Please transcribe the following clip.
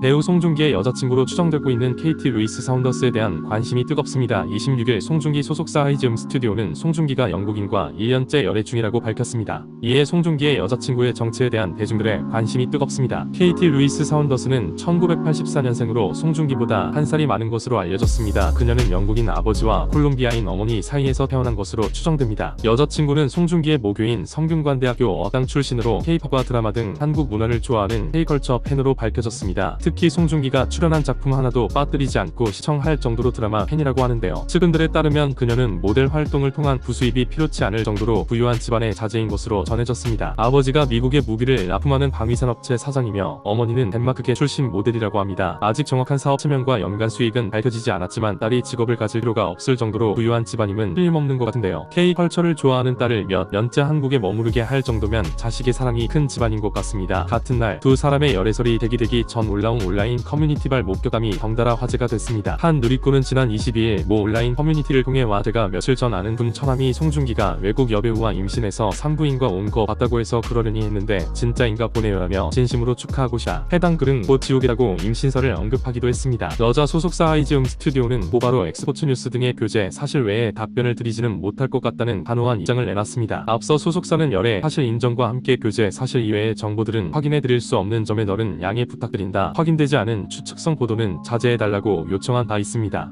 배우 송중기의 여자친구로 추정되고 있는 KT 루이스 사운더스에 대한 관심이 뜨겁습니다. 26일 송중기 소속사 하이즈음 스튜디오는 송중기가 영국인과 1년째 열애 중이라고 밝혔습니다. 이에 송중기의 여자친구의 정체에 대한 대중들의 관심이 뜨겁습니다. KT 루이스 사운더스는 1984년생으로 송중기보다 한 살이 많은 것으로 알려졌습니다. 그녀는 영국인 아버지와 콜롬비아인 어머니 사이에서 태어난 것으로 추정됩니다. 여자친구는 송중기의 모교인 성균관대학교 어당 출신으로 K-팝과 드라마 등 한국 문화를 좋아하는 K-컬처 팬으로 밝혀졌습니다. 특히 송중기가 출연한 작품 하나도 빠뜨리지 않고 시청할 정도로 드라마 팬이라고 하는데요. 측근들에 따르면 그녀는 모델 활동을 통한 부수입이 필요치 않을 정도로 부유한 집안의 자제인 것으로 전해졌습니다. 아버지가 미국의 무기를 납품하는 방위산업체 사장이며 어머니는 덴마크계 출신 모델이라고 합니다. 아직 정확한 사업체명과 연간 수익은 밝혀지지 않았지만 딸이 직업을 가질 필요가 없을 정도로 부유한 집안임은 틀림없는 것 같은데요. K-컬처를 좋아하는 딸을 몇 년째 한국에 머무르게 할 정도면 자식의 사랑이 큰 집안인 것 같습니다. 같은 날 두 사람의 열애설이 대기되기 전 올라온 온라인 커뮤니티발 목격담이 덩달아 화제가 됐습니다. 한 누리꾼은 지난 22일 모 온라인 커뮤니티를 통해 와 제가 며칠 전 아는 분 처남이 송중기가 외국 여배우와 임신해서 산부인과 온 거 봤다고 해서 그러려니 했는데 진짜인가 보네요 라며 진심으로 축하하고자 해당 글은 곧 지옥이라고 임신설을 언급하기도 했습니다. 여자 소속사 하이즈음 스튜디오는 모바로 엑스포츠 뉴스 등의 교재 사실 외에 답변을 드리지는 못할 것 같다는 단호한 입장을 내놨습니다. 앞서 소속사는 열애 사실 인정과 함께 교재 사실 이외의 정보들은 확인해 드릴 수 없는 점에 너른 양해 부탁드린다. 확인되지 않은 추측성 보도는 자제해 달라고 요청한 바 있습니다.